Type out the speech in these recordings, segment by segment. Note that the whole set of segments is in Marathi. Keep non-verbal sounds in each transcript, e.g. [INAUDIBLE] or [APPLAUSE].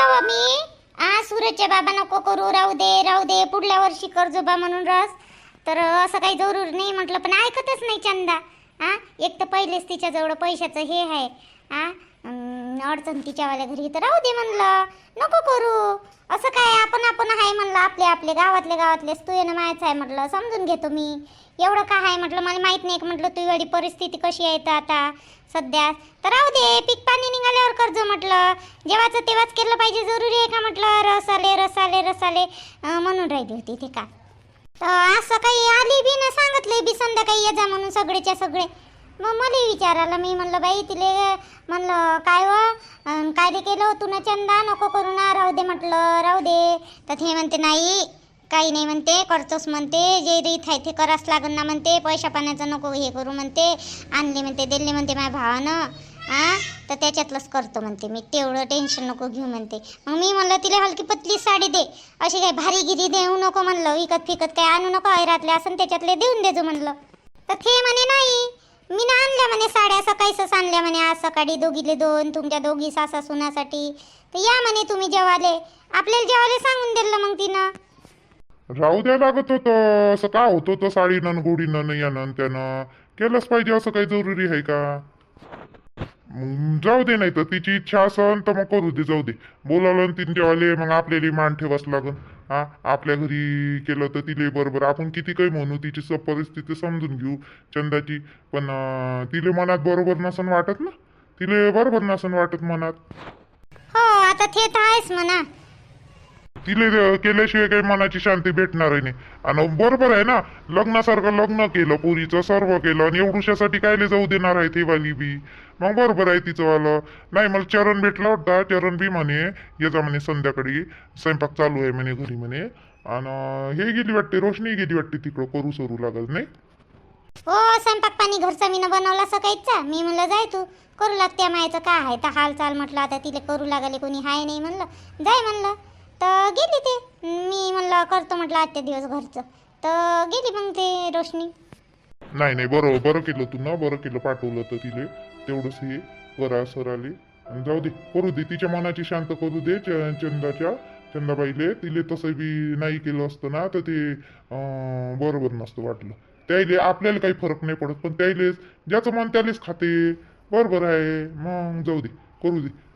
म्हणलं मी? आ सूरजच्या बाबा नको करू राहू दे राहू दे. पुढल्या वर्षी कर्जोबा म्हणून रस. तर असं काही जरूर नाही म्हटलं पण ऐकतच नाही चंदा. आ एक तर पहिलेच तिच्याजवळ पैशाचं हे आहे. आ अडचण तिच्यावाल्या घरी तर राहू दे म्हणलं. नको करू. असं काय आपण आपण आहे म्हणलं आपले आपले गावातले गावातलेच तू येणं मायच आहे म्हटलं समजून घेतो मी. एवढं काय आहे म्हटलं मला माहीत नाही. का म्हटलं तू एवढी परिस्थिती कशी आहे तर आता? सध्या? तर राहू दे पीक पाणी निघाल्यावर कर्ज म्हटलं. जेव्हाचं तेव्हाच केलं पाहिजे जरुरी आहे का? म्हटलं. रस आले रस आले रस आले म्हणून राहिली होती ते का? तर असं काही आली बी ना सांगितले बी संध्याकाळी ये जा म्हणून सगळेच्या सगळे. मग मला विचारायला मी म्हणलं बाई तिले म्हणलं काय हो? व काय केलं तू ना चंदा नको करू ना राहू दे म्हटलं. राहू दे. तर हे म्हणते नाही काही नाही म्हणते करतोस म्हणते जे रीत आहे ते करावंच लागन ना म्हणते पैशा पाण्याचं नको हे करू म्हणते आणले म्हणते दिले म्हणते माझ्या भावानं हा तर त्याच्यातलंच करतो म्हणते मी तेवढं टेन्शन नको घेऊ म्हणते. मग मी म्हणलं तिला हलकी पतली साडी दे अशी काही भारी गिरी देऊ नको म्हणलं विकत फिकत काय आणू नको ऐरातले असं त्याच्यातले देऊन देजो म्हणलं. तर ते म्हणे नाही मी ना आणल्या म्हणे साड्या सकाळीच आणल्या म्हणे आज सकाळी दोघीले दोन तुमच्या दोघी सासा सुनासाठी. तर या म्हणे तुम्ही जेवाले आपल्याला जेवाले सांगून दिलं मग तिनं. राहू द्या लागत होतं. असं का होत होतं साडीनं गोडीनं यानं त्यानं केलंच पाहिजे असं काही जरुरी आहे का? मग जाऊ दे नाही तर तिची इच्छा असेल तर मग करू दे जाऊ दे. बोलावलं ना तिच्यावाले मग आपल्याला मान ठेवाच लागन. हा आपल्या घरी केलं तर तिले बरोबर. आपण किती काही म्हणू तिची स परिस्थिती समजून घेऊ चंदाची. पण तिले मनात बरोबर नसन वाटत ना? तिले बरोबर नसन वाटत मनात. हो आता ते तर आहेच म्हणा. तिले केल्याशिवाय काही मनाची शांती भेटणार नाही. आणि बरोबर आहे ना लग्नासारखं लग्न केलं पुरीचं सर्व केलं आणि एवढुशासाठी कायले जाऊ देणार आहे ती वाली बी? मग बरोबर आहे तिचं वालं. नाही मला चरण भेटला होता चरण बी म्हणे येजा म्हणे संध्याकाळी स्वयंपाक चालू आहे म्हणे घरी म्हणे. आणि हे गेली वाटते रोशनी गेली वाटते तिकडं करू सरू लागल नाही? हो स्वयंपाक पाणी घरचा मी बनवला सकाळीचा. मी म्हणलं जाय तू करू लागते मायचं काय आहे तर हाल चाल म्हटलं आता तिला करू लागले कोणी हाय नाही म्हणलं. जाय म्हणलं. तर गेली ते. मी म्हणलं करतो म्हटलं आजच्या दिवस घरचं तर गेली मग ते रोशनी. नाही नाही बरं बरं केलं तू ना बरं केलं पाठवलं तर तिले. तेवढंच हे करा सर आले. आणि जाऊ दे करू दे तिच्या मनाची शांत करू दे च- चंदाच्या चंदाबाईले. तिले तसं बी नाही केलं असतं ना तर ते अं, बरोबर नसतं वाटलं. त्याले आपल्याला काही फरक नाही पडत पण त्याले ज्याचं मन त्यालेच खाते. बरोबर आहे. मग जाऊ दे करू दे.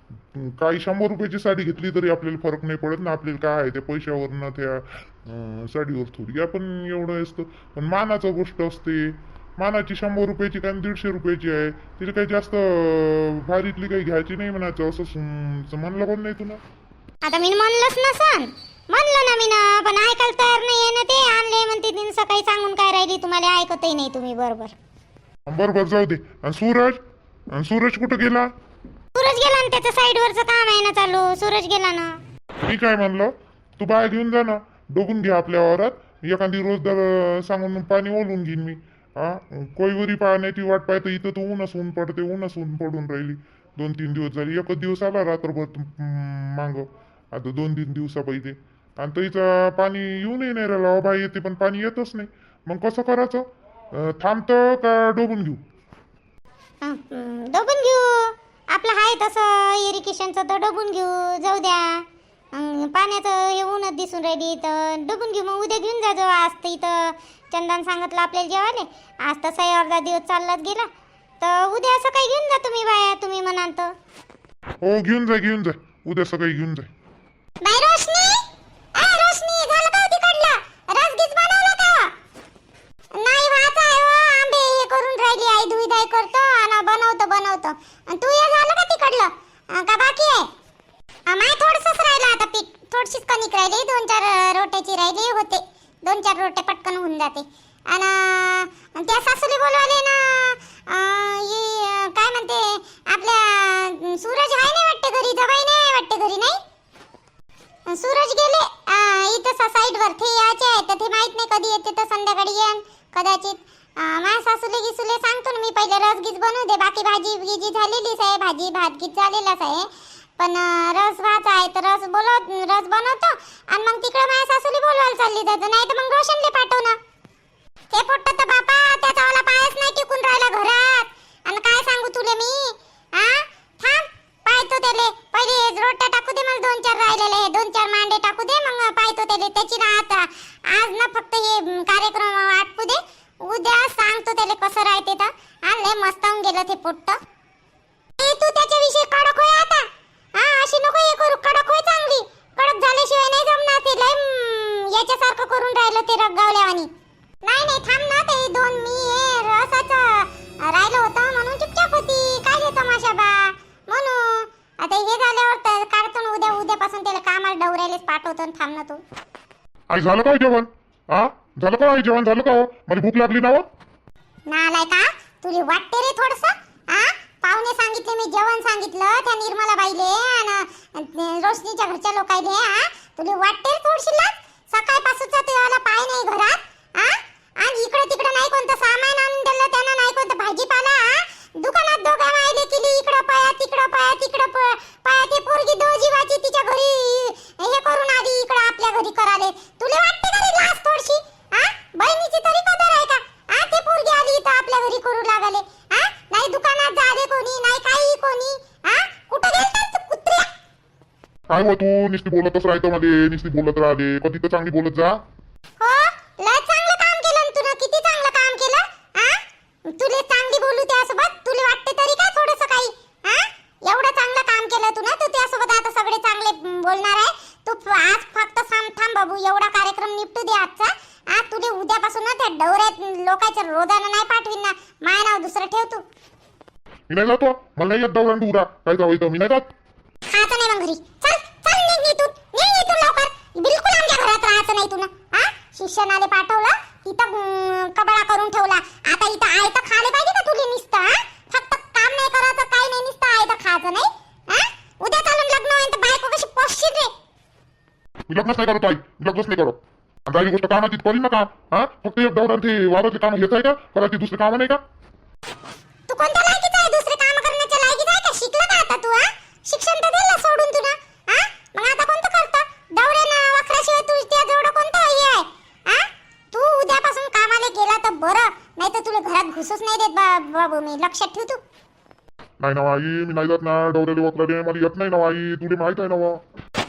काही शंभर रुपयाची साडी घेतली तरी आपल्याला फरक नाही पडत ना आपल्याला काय आहे त्या पैशावरनं त्या साडीवर थोडी. आपण एवढं असतं. पण मानाचं गोष्ट असते. मानाची शंभर रुपयाची काय दीडशे रुपयाची आहे तिला काही जास्त भारीतली काही घ्यायची नाही म्हणायचं असं म्हणलं पण नाही तुला. आता मी म्हणलंच ना सण म्हणलं ना मी ना पण ऐकायला तयार नाही ना ते. आणले म्हणते दिन सकाळी सांगून काय राहिली तुम्हाला ऐकतही नाही तुम्ही बरोबर. बरोबर जाऊ दे. आणि सूरज? आणि सूरज कुठं गेला? सूरज गेला ना त्याचं साईडवरचं काम आहे ना चालू. सूरज गेला ना. मी काय म्हणलं तू बाहेर घेऊन जा ना. डोगून घे आपल्या वावरात. एखादी रोजदार अं, सांगून पाणी ओलून घेईन मी. हा कोईवरी पाण्याची वाट पाहतो इथं तर ऊनच ऊन पडते ऊनच ऊन पडून राहिली. दोन तीन दिवस झाले. एकच दिवस आला रात्रभर मांग. आता दोन तीन दिवसा पहिले आणि तरीचं पाणी येऊनही नाही राहिला. बाई येते पण पाणी येतच नाही. मग कसं करायचं? अं, थांबतं का डोबून घेऊ? डोबून घेऊ. आपलं आहे तसं इरिगेशनचं तर डोबून घेऊ जाऊ द्या. पाण्याचं हे ऊनच दिसून राहिली तर डोबून घेऊ मग उद्या घेऊन जा जो आज तर इथं. चंदन सांगितलं आपल्याला जेवाले आज तसाही अर्धा दिवस चाललाच गेला. तर उद्या सकाळी घेऊन जा तुम्ही बाया तुम्ही म्हणाल तर. हो घेऊन जा घेऊन जा. उद्या सकाळी घेऊन जा. बाई रोशनी! आ रोशनी झालं का होती कडलं रसगीच बनवलं का? नाही वाच आहे हो आंबे हे करून राहिली आई धुई करतो आणि बनवतो बनवतो. आणि तू हे झालं का तिकडलं? का बाकी आहे? माय थोडंसंच राहिलं आता पीठ. थोडशीच कणिक राहिली दोन चार रोट्याची राहिली होते. दोन चार रोटे पटकन होऊन जाते. आणि त्या सासूले बोलवले ना काय म्हणते आपल्या सूरज आहे नाही वाटते घरी जवाई नाही वाटते घरी नाही? सूरज गेले इथं साईड वर ते यायचे आहे तर ते माहीत नाही कधी येते तर संध्याकाळी येन कदाचित. माझ्या सासूले गिसूले सांगतो ना मी पहिले रस गीत बनवू दे. बाकी भाजी गिजी झालेलीच आहे भाजी भात गीत झालेलाच आहे. पण रस भात आहे तर रस बोलव रस बनवतो. आणि मग तिकडे माझ्या सासूले बोलवायला चालली जातं नाही तर मग रोशनले पाठव ना ते पोट्ट तर बापा त्याचा मला पायच नाही टिकून राहिला घरात आणि काय सांगू तुले मी हा थांब पाय पाहतो त्याले पहिले रोटा टाकू दे मला दोन चार राहिलेले हे दोन चार मांडे टाकू दे मग पाहतो त्याले त्याची ना आता आज ना फक्त हे म, कार्यक्रम आटपू दे उद्या सांगतो त्याले कसं राहते तर हा लय मस्त होऊन गेलं ते पोट्ट ए, तू त्याच्याविषयी कडक होय आता हा अशी नको हे करू कडक होय चांगली कडक झाल्याशिवाय नाही जमणार ते लय म, याच्यासारखं करून राहिलं ते रगगावल्यावानी नाही नाही थांब ना ते दोन मी हे रसाचं राहिलं होतं म्हणून चुपचाप होती काय हे तमाशा बा म्हणून आता हे झाल्यावर तर काढतो ना उद्या उद्यापासून डवऱ्यालेच पाठवतो थांब ना तू. आई झालं काय जेवण? हा झालं का आई जेवण? झालं का हो? मला भूक लागली ना हो? नालाय का? तुला वाटते रे थोडस? पाहुणे सांगितले मी जेवण सांगितलं त्या निर्मला बाईले आणि रोशनीच्या घरच्या लोकायले आ? तुला वाटते रे थोडशी लाज? सकाळपासूनचा तेवाला पाय नाही घरात आ? आणि इकडे तिकडे नाही कोणतं सामान आणून दिलं त्यांना नाही कोणतं भाजीपाला आ? दुकानात दोघा मायले केली इकडं पाया तिकडं पाया तिकडं प- ते पोरगी दो जीवाची तिच्या घरी. हे करून आली इकडं आपल्या घरी कराले तुला वाटते का रे लाज थोडशी? हा बहिणीची तरी कदर आहे का? आ? ते पोरगी आली इथं आपल्या घरी करू लागले. आ? नाही दुकानात झाले कोणी नाही काही कोणी. हा कुठं गेलतात कुत्र्या? काय मग तू? नुसती बोलतच राहतो मध्ये नुसती बोलत राहते. कधी तर चांगली बोलत जा हो लय चांगलं काम केलं ना तुला किती चांगलं काम केलं आ तुले चांगली बोलू त्यासोबत तुला वाटते तरी काय थोडस काही आ एवढं चांगलं काम केलं तू ना तू त्यासोबत आता सगळे चांगले म, बोलणार आहे तू फ- आज फक्त थांब थांब बाबू एवढा कार्यक्रम निपटू दे आजचा आ तुले उद्यापासून ना त्या डवऱ्यात लोकांच्या रोजानं नाही पाठवीन ना माय नाव दुसरं ठेव तू मी नाही जातो. मला नाही येत दौरान उरा काय जावं इथं? मी नाही जात. खायचं नाही मग घरी. चल चल निघ इथून. निघ इथून लवकर. बिलकुल आमच्या घरात राहायचं नाही तुला हा? शिक्षणाला पाठवलं. तिथं अं, कबाडा करून ठेवला. आता इथं आहे तर खाले पाहिजे का तुला नुसतं हा? फक्त काम नाही करायचं काही नाही नुसतं आहे तर खायचं नाही. हा? उद्या चालून लग्न होईल तर बायको कशी पोसशील रे. मी लग्नच नाही करत आई. मी लग्नच नाही करत. आणि राहिली गोष्ट कामाची करीन ना हा? फक्त एक दौरान ते वावराचे काम आहे का? करायची दुसरे काम नाही का? तू कोणत्या लायकीचा आहे? दुसरे काम करण्याच्या लायकीचा आहे का? शिकला का आता तू हा? शिक्षण तर दिलं सोडून तुला हा? मग आता कोणतं करतं? दौऱ्यानं वखराशिवाय तू त्या जवळ कोणतं हे आहे? हा? तू उद्यापासून कामाला गेला तर बरं नाही तर तुला घरात घुसूच नाही देत बा- बाबू मी. लक्षात ठेव तू. नाही ना आई मी नाही जात ना. डवऱ्याला वकराले मला येत नाही ना आई. तुला माहीत आहे ना.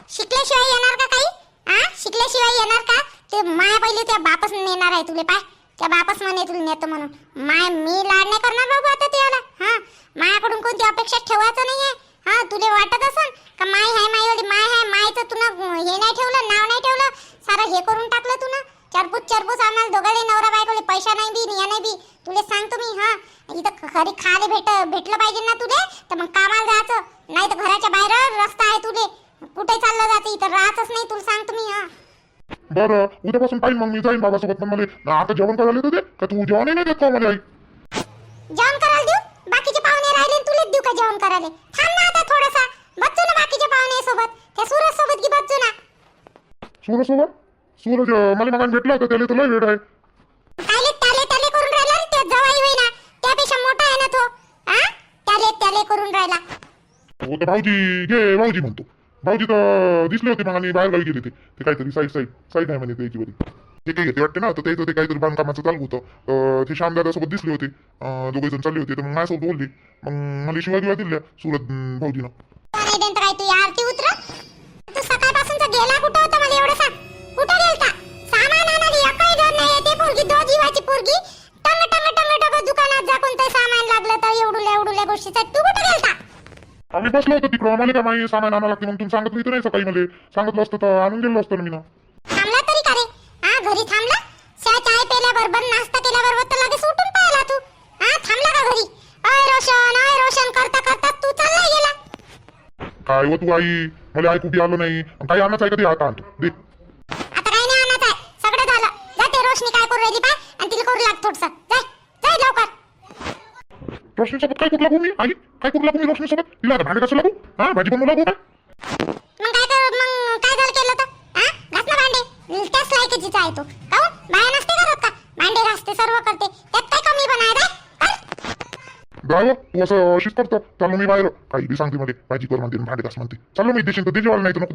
शिकल्याशिवाय येणार का काही? हा? शिकल्याशिवाय येणार का? ते माय पहिले त्या बापच नेणार आहे तुले पाय. त्या बापच म्हणे तुला नेतो म्हणून. माय मी लाड नाही करणार बाबू आता त्याला हा? मायाकडून कोणती अपेक्षा ठेवायचं नाहीये? हा? तुले वाटत असन? का माय हाय मायवाली माय हाय मायचं तुला हे नाही ठेवलं नाव नाही ठेवलं? सारं हे करून टाकलं तुला चरपूस चरपूस आम्हाला दोघाले नवरा बायकोले पैसा नाही बी नाही बी. तुले सांगतो मी हा? इथं खरी खाले भेट भेटलं पाहिजे ना तुले तर मग कामाला जायचं. नाही तर घराच्या बाहेर रस्ता आहे तुले. कुठे चाललं जाते इथं? राहतच नाही तुला सांगतो मी हा? बरं उद्यापासून पाहिजे मग मी जाईन बाबासोबत. पण मला आता जेवण करायला येतं ते? का तू जेवण नाही देत का मला आई? जेवण करायला देऊ? बाकीचे पाहुणे राहिले न तुलेच देऊ का जेवण करायला? थांब ना आता थोडासा. बच्चू ना बाकीच्या पाहुणे सोबत. त्या सूरज सोबत की बच्चू ना? सूरज सोबत? सूरज मला मगान भेटला होता त्याला तुला वेळ आहे. कायले त्याले त्याले करून राहिला रे, ते जवाई होईना. त्यापेक्षा मोठा आहे ना तो. हा त्याले त्याले करून राहिला. हो तर भाऊजी घे भाऊजी म्हणतो. भाऊजी तर दिसले होते मग आणि बाहेर गावी गेले ते ते काहीतरी साईड साईड साईड आहे म्हणे त्याची बरी ते काही घेते वाटते ना तर ते ते काहीतरी बांधकामाचं चालू होतं. ते श्यामदादासोबत दिसले होते. दोघे जण चालले होते. तर मग माझ्यासोबत बोलले. मग मला शिवाय दिवा दिल्या सुरत भाऊजीनं. तू सामान दुकानात जा कोणतं सामान लागलं तर एवढुल्या एवढुल्या तू गेलता? आम्ही बसलो होतो तिकडं आम्हाला काय माहिती सामान आणावं लागते मग तुम्ही सांगितलं इथं नाही सकाळी मला. सांगितलं असतं तर आणून गेलो असतं ना मी ना थांबला तरी का रे? हा घरी थांबला? चहा चाय पेल्याबरोबर नाश्ता केल्याबरोबर तर लगेच उठून पाहिला तू. हा थांबला का घरी? रोशन रोशन करता करता तू चालला गेला. काय व तू आई? मला ऐकू बी आलं नाही? आणि काही आणायचं आहे का ते? आता आणतो दे. आता काही नाही आणत आहे. सगळं झालं. जा ते रोशनी काय करू राहिली पाय आणि तिला करू लाग थोडस. रोशनीसोबत काय कुठं लागू? मी आई काय कुठं लागू मी रोशनीसोबत तिला आता भांडे कसं लागू? हा भाजी बनवू लागू काय मग काय कर? मग काय झालं केलं तर? हा? घास ना भांडे. त्याच लायकीचीच आहे तू. काहून? बाया नसते करत का? भांडे घासते सर्व करते. त्यात काय कमी बनाय रे कर ड्रायव्हर तू असं अशीच करतो. चाललो मी बाहेर. काही बी सांगते मध्ये. भाजी कर म्हणते भांडे घास म्हणते. चाललो मी देशील तर दे जेवायला नाही तर नको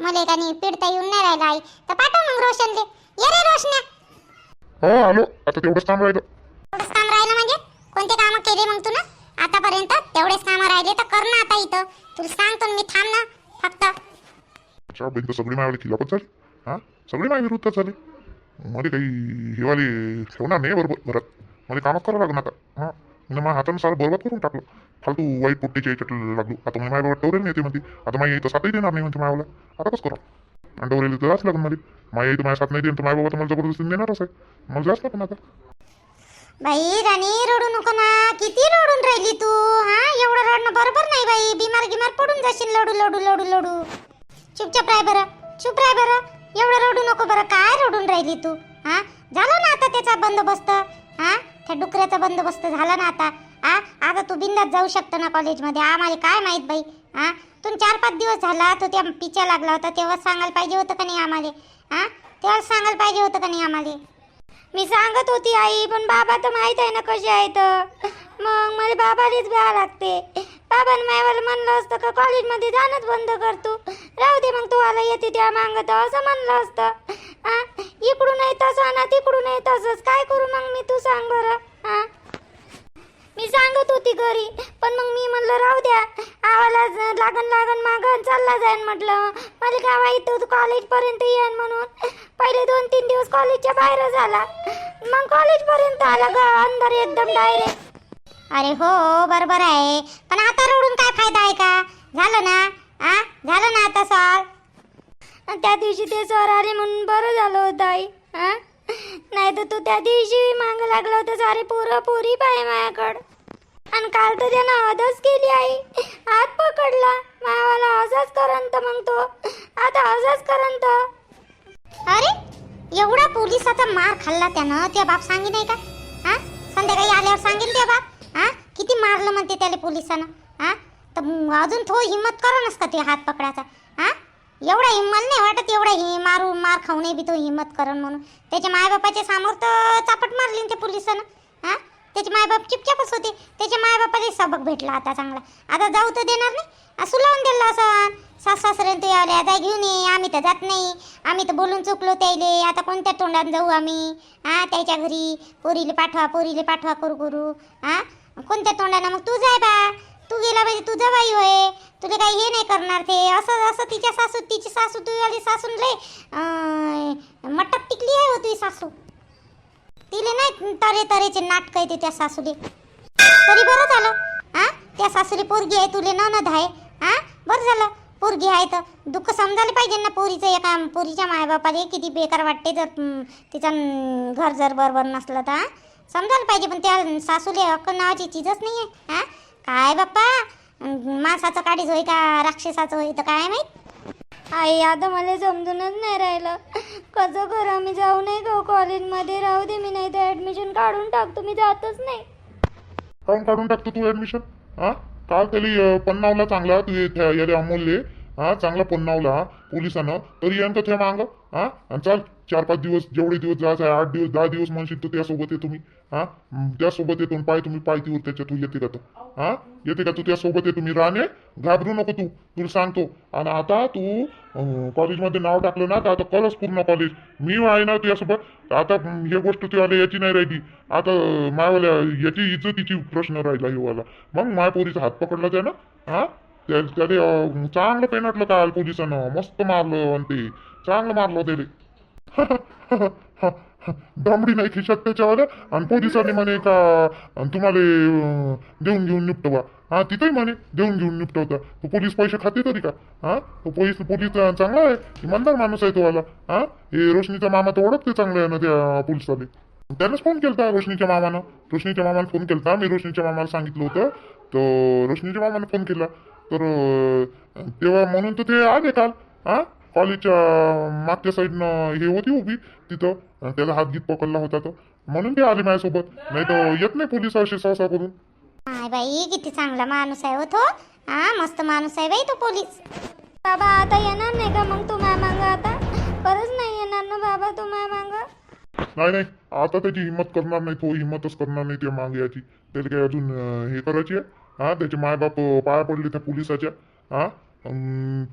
मले एकाने पिडता येऊन नाही राहिला आई. तर पाठव मग रोशन रोशनले. ये रे रोशन्या. हो आलो. आता तेवढंच काम राहिलं तेवढंच काम राहिलं म्हणजे? कोणते काम केले मग तू ना आतापर्यंत तेवढेच काम राहिले तर कर ना आता इथं. तू सांग तू मी थांब ना. फक्त. अच्छा बहीण तर सगळी माझ्याकडे खिलापत झाली? हा? सगळी माझ्या विरुद्ध झाली? मला काही हिवाळी ठेवणार नाही बरोबर. घरात. मला कामच करावं लागणार आता. हा? मी माझ्या हातानं सारं बरोबर करून टाकलं. फालतू वाईट पोट्टीच्या याच्यात लागलो आता मला माझ्यावर टवरेल नाही येते म्हणते. आता माझ्या इथं साथही देणार नाही म्हणते मायाला आता कसं करा? आणि टवरेल तर जास्त लागून मला माझ्या इथं माझ्या साथ नाही देईन तर माझ्या बाबा मला जबरदस्ती देणारच आहे. मला जास्त लागून आता. बाई राणी रडू नको ना. किती रडून राहिली तू हा? एवढं रडणं बरोबर नाही बाई. बिमार गिमार पडून जाशील लडू लडू लडू लडू. चुपचाप राय बरं. चुप राय बरं. एवढं रडू नको बरं. काय रडून राहिली तू हा? झालं ना आता त्याचा बंदोबस्त हा? त्या डुकऱ्याचा बंदोबस्त झाला ना आता. आ? आता तू बिंदात जाऊ शकतो ना कॉलेजमध्ये. आम्हाला काय माहीत बाई? हां तुम्ही चार पाच दिवस झाला तो त्या पिच्या लागला होता. तेव्हा सांगायला पाहिजे होतं का नाही आम्हाला? हां तेव्हा सांगायला पाहिजे होतं का नाही आम्हाला? मी सांगत होती आई पण बाबा तर माहीत आहे ना कसे तर. मग मला बाबालाच भ्या लागते. बाबाने मला म्हणलं असतं का कॉलेजमध्ये जाणंच बंद करतो राहू दे मग तू आला येते त्या मागत असं म्हणलं असतं. हा इकडून येत तसं ना तिकडून येत तसंच काय करू मग मी तू सांग बरं? हा मी सांगत होती घरी पण मग मी म्हणलं राहू द्या. आवाला लागन लागन मागन चालला जाईन म्हटलं. मला गावा माहीत कॉलेजपर्यंत येईन म्हणून. पहिले दोन तीन दिवस कॉलेजच्या बाहेर झाला. मग कॉलेजपर्यंत आला ग अंदर एकदम डायरेक्ट अरे हो बरोबर आहे. पण आता रडून काय फायदा आहे का? झालं ना? आ? झालं ना आता सॉल्व त्या दिवशी ते सर आले म्हणून बरं झालं होतं आई हा तर तू त्या दिवशी माग लागला होता सारे पोरं पोरी पाय माझ्याकडं. आणि काल तर त्यानं अदच केली आई. हात पकडला. मावाला असाच करंत मग तो. आता असाच करंत. अरे एवढा पोलिसाचा मार खाल्ला त्यानं. त्या बाप सांगी नाही का? हा संध्याकाळी आल्यावर सांगेन ते बाप. हा किती मारलं म्हणते त्याला पोलिसानं. हा तर अजून थो हिम्मत करणच का ते हात पकडायचा? हा एवढा हिम्मत नाही वाटत एवढा हि मारू मार खाऊने बी तो हिम्मत करण म्हणून. त्याच्या मायबापाच्या समोर तर चापट मारली ना त्या पोलिसानं हा? त्याचे मायबाप चिपचापच होते. त्याच्या मायबापाला सबक भेटला आता चांगला. आता जाऊ तर देणार नाही. असं लावून असं सास सासऱ्यानं तू यावल्या आता घेऊन ये आम्ही तर जात नाही. आम्ही तर बोलून चुकलो त्याईले. आता कोणत्या तोंडात जाऊ आम्ही? हा त्याच्या घरी. पोरीले पाठवा पोरीले पाठवा करू करू. हा? कोणत्या तोंडानं? मग तू जाय बा. तू गेला पाहिजे तुझा बाई होय. तुला काही हे नाही करणार ते. असं असं तिच्या सासू तिची सासू तू आली सासून लय मटक टिकली आहे हो तुझी सासू. तिले नाही तरे तरेचे नाटक येते त्या सासूले. तरी बरं झालं. हा त्या सासूले पोरगी आहे तुले ननद आहे. हा बरं झालं. पोरगी आहे तर दुःख समजायला पाहिजे ना पोरीचं. एका पोरीच्या मायबापाले किती बेकार वाटते जर तिचा तिचं घर जर बरोबर नसलं तर हा? समजायला पाहिजे पण त्या सासूले अक्कल नावाची चीजच नाही आहे हा काय बाप्पा? मासाचं काढीच होय का राक्षसाचं होय तर काय माहीत? आई आता मला समजूनच नाही राहिलं. कसं करा मी जाऊ नाही का कॉलेजमध्ये? राहू दे मी नाही तर ॲडमिशन काढून टाकतो मी जातच नाही. काढून काढून टाकतो तू ऍडमिशन हा? काल त्याला पन्नावला चांगला तू ये- त्या- याले अमोलले हा चांगला पन्नावला पोलिसानं. तरी येईन का त्या मांग हा? आणि चाल चार पाच दिवस जेवढे दिवस जायचं आहे आठ दिवस दहा दिवस म्हणशील तर त्यासोबत येतो मी हा? हं, त्यासोबत येतो पाय तुम्ही पायतीवर त्याच्या तू येते का तो हा? येते का तू? त्यासोबत येतो. मी राहणे घाबरू नको तू. तुला सांगतो. आणि आता तू कॉलेजमध्ये नाव टाकलं ना तर आता कलच पूर्ण कॉलेज मी आहे ना तुझ्यासोबत. आता हं, गोष्ट तुझ्या याची नाही राहिली. आता मायवाल्या याची इज्जतीची प्रश्न राहिला हे वाला. मग माय पोरीचा हात पकडला त्यानं. हा? त्या- अं, चांगलं पेनटलं काल पोलिसानं. मस्त मारलं आणि ते. चांगलं मारलं त्याले. [LAUGHS] दमडी नाही खिशात त्याच्यावाल्या आणि पोलिसांनी म्हणे का तुम्हाला देऊन घेऊन निपटवा. हा तिथे म्हणे देऊन घेऊन निपटवता. तो पोलीस पैसे खाते तरी का? हा? तो पोलीस पोलीस चांगला आहे. इमानदार माणूस आहे तो वाला. हा? हे रोशनीचा मामा तर ओळखते चांगलं आहे ना त्या पोलिसाने. त्यानंच फोन केलता रोशनीच्या मामानं. रोशनीच्या मामाला फोन केलता. मी रोशनीच्या मामाला सांगितलं होतं. तर रोशनीच्या मामानं फोन केला. तर तेव्हा म्हणून तर ते आले काल. हा? कॉलेजच्या मागच्या साईडनं हे होती उभी तिथं. त्याला हात गीत पकडला होता तर म्हणून ते आले माझ्यासोबत. नाही तर येत नाही पोलीस असे सहसा करून. बाई किती चांगला माणूस आहे हो तो. हा मस्त माणूस आहे बाई तो पोलीस. बाबा आता येणार नाही का मग तू माय मांग आता? खरंच नाही येणार ना बाबा तू माय मांग? नाही नाही. आता त्याची हिंमत करणार नाही. तो हिंमतच करणार नाही त्या मागे याची. त्याला काही अजून हे करायची आहे? हा त्याचे मायबाप पाया पडले त्या पोलिसाच्या. हा?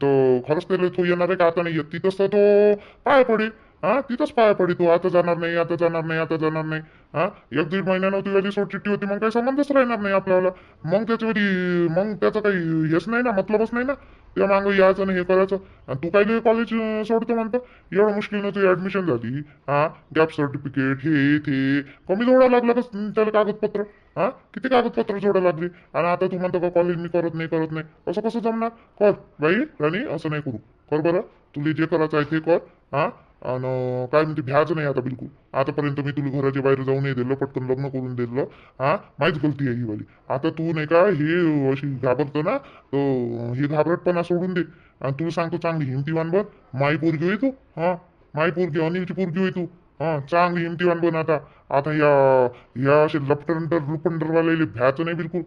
तो खरंच त्याला तो येणार आहे का? आता नाही येत. तिथंच तर तो पाय पडे हा तिथंच पाया पडे तू. आता जाणार नाही आता जाणार नाही आता जाणार नाही. हा एक दीड महिन्यानं तुझ्याची सोडचिट्टी होती. मग काही संबंधच राहणार नाही आपल्याला. मग त्याच्यावरी मग त्याचं काही हेच नाही ना मतलबच नाही ना. त्या मागं यायचं आणि हे करायचं. आणि तू काय कॉलेज सोडतो म्हणतो? एवढं मुश्किलनं तुझी ऍडमिशन झाली. हा गॅप सर्टिफिकेट हे ते. कमी जोडा लागला का त्याला कागदपत्र? हा किती कागदपत्र जोडा लागली? आणि आता तू म्हणतो का कॉलेज मी करत नाही करत नाही. असं कसं जमणार? कर बाई राणी असं नाही करू. कर बरं. तुला जे करायचं आहे ते कर. हा आणि काय म्हणते भ्याच नाही आता बिलकुल. आतापर्यंत मी तुला घराच्या बाहेर जाऊ नाही दिलं पटकन लग्न करून दिलं हा? माहीत गलती आहे ही वाली. आता तू नाही का हे अशी घाबरतो ना तर हे घाबरटपणा सोडून दे. आणि तुला सांगतो चांगली हिमतीवान बन. माई पोरगी होई तू हा? माई पोरगी अनिलची पोरगी होई तू हा? चांगली हिमतीवान बन आता. आता या या असे लपटंडर लुपंडरवाले भ्याच नाही बिलकुल.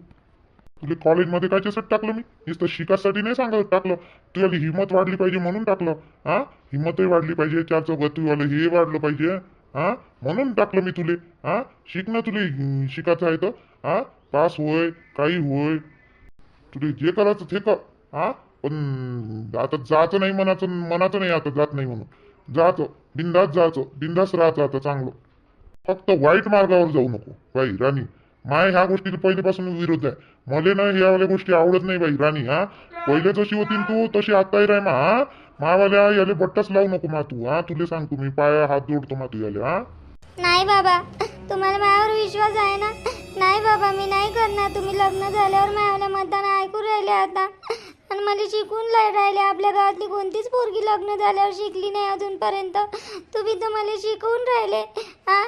तुला कॉलेजमध्ये काय टाकलं मी? नुसतं शिकासाठी नाही सांगत टाकलं. तुला हिंमत वाढली पाहिजे म्हणून टाकलं. हा? हिंमतही वाढली पाहिजे चार चौघातूवालं हे वाढलं पाहिजे. हा? म्हणून टाकलं मी तुले. हा? शिक ना तुले शिकायचं आहे तर. हा? पास होय काही होय. तुले जे करायचं ते कर. हा? पण आता जायचं नाही मनाचं मनाचं नाही आता जात नाही म्हणून. जायचं बिंदास जायचं बिंदास राहायचं आता चांगलं. फक्त वाईट मार्गावर जाऊ नको. बाई राणी. माय ह्या गोष्टीला पहिल्यापासून विरोध आहे. मले ना ह्यावाल्या गोष्टी आवडत नाही बाई राणी हा. पहिले जशी होती तू तशी आताही राय मा हा. मावाल्या याले बट्टाच लावू नको मा तू हा. तुले सांगतो मी पाया हात जोडतो मा तू याले हा. नाही बाबा तुम्हाला माझ्यावर विश्वास आहे ना? नाही बाबा मी नाही करणार. तुम्ही लग्न झाल्यावर माझ्या मतदान ऐकून राहिले आता. आणि मला शिकून राहिले आपल्या गावातली कोणतीच पोरगी लग्न झाल्यावर शिकली नाही अजूनपर्यंत. तुम्ही तर मला शिकवून राहिले हा.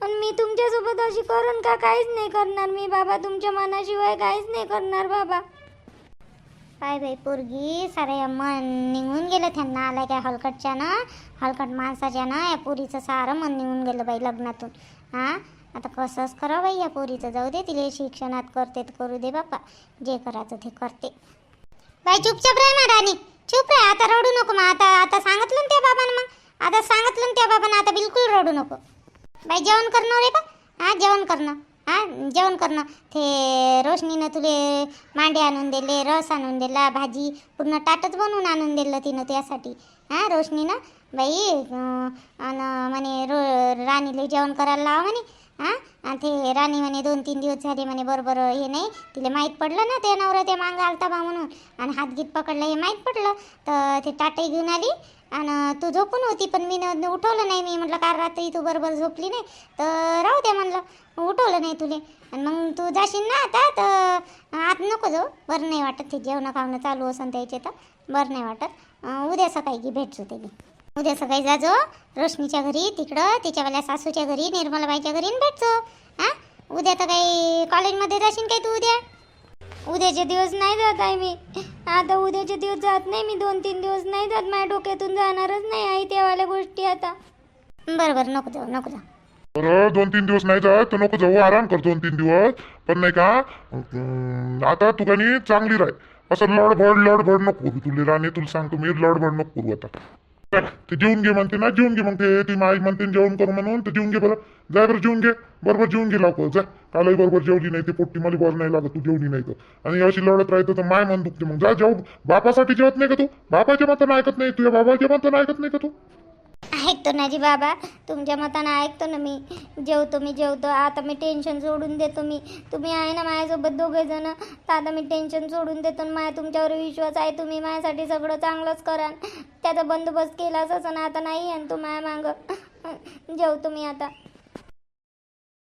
पण मी तुमच्यासोबत अशी करून का काहीच नाही करणार? मी बाबा तुमच्या मनाशिवाय काहीच नाही करणार बाबा. काय बाई पोरगी सारे मन निघून गेलं त्यांना. आल्या काय हलकटच्या ना हलकट माणसाच्या ना या पोरीचं सारं मन निघून गेलं बाई लग्नातून. हा आता कसंच करा बाई या पोरीचं? जाऊ दे तिला शिक्षणात करते तर करू दे बाप्पा जे करायचं ते करते. बाई चुपचाप राह ना राणी. चुप राह. आता रडू नको मग. आता आता सांगितलं ना त्या बाबांना मग. आता सांगितलं ना त्या बाबांना. आता बिलकुल रडू नको. बाई जेवण करणं रे बा. हा जेवण करणं. हा जेवण करणं. ते रोशनीनं तुले मांडे आणून दिले रस आणून दिला भाजी पूर्ण ताटच बनवून आणून दिलं तिनं त्यासाठी. हा रोशनीनं? बाई आणि म्हणे रो राणीला जेवण करायला लावा म्हणे. हा आणि ते राणी म्हणे दोन तीन दिवस झाले म्हणे बरोबर हे नाही. तिला माहीत पडलं ना ते नवरा ते मागं आलता बा म्हणून. आणि हातगीत पकडलं हे माहीत पडलं. तर ते ताटही घेऊन आली. आणि तू झोपून होती पण मी न उठवलं नाही. मी म्हटलं काल रात्री तू बरोबर झोपली नाही तर राहू दे म्हणलं. उठवलं नाही तुले. आणि मग तू जाशील ना आता तर आत नको जाऊ. बरं नाही वाटत ते जेवणं खावणं चालू असन त्याचे तर. बरं नाही वाटत. उद्या सकाळी की भेटतो ते मी उद्या सकाळी जाजो रोशनीच्या घरी तिकडं तिच्यावाल्या सासूच्या घरी निर्मलाबाईच्या घरी आणि भेटतो हां उद्या तर काही कॉलेजमध्ये जाशील काय तू उद्या? उद्याचे दिवस नाही जात आहे मी. आता उद्याचे दिवस जात नाही मी दोन तीन दिवस नाही जात माझ्या डोक्यातून जाणारच नाही आई त्यावाल्या गोष्टी आता. बरं बरं नको जाऊ नको जाऊ. बरं दोन तीन दिवस नाही जात तर नको जाऊ आराम कर दोन तीन दिवस. पण नाही का अं, आता तू काही चांगली राह. असं लडभड लडभड नको करू तुला राणे तुला सांगतो मी लडभड नको करू आता. चल, ते जेवून घे म्हणते ना जेवून घे मग ते ती आई म्हणते ना जेवण करू म्हणून ते जेवून घे बरं. जाय बरं जेवून घे. बरोबर जेवून घे लवकर जा. कालही बरोबर जेवली नाही ते पोट्टी मला बरं नाही लागत तू जेवली नाही तर. आणि अशी लढत राहतं तर माय मन दुखते मग. जा जेव. बापासाठी जेवत नाही का तू? बापाच्या मतानं ऐकत नाही तुझ्या बाबाच्या मतानं ऐकत नाही का तू? ऐकतो ना जी बाबा तुमच्या मतानं ऐकतो ना मी. जेवतो मी जेवतो. आता मी टेन्शन सोडून देतो मी. तुम्ही आहे ना माझ्यासोबत दोघे जण. तर आता मी टेन्शन सोडून देतो आणि माझ्या तुमच्यावर विश्वास आहे तुम्ही माझ्यासाठी सगळं चांगलंच कराल. त्याचा बंदोबस्त केलाच असं ना आता नाही आणि तू माझ्या मागं. जेवतो मी आता.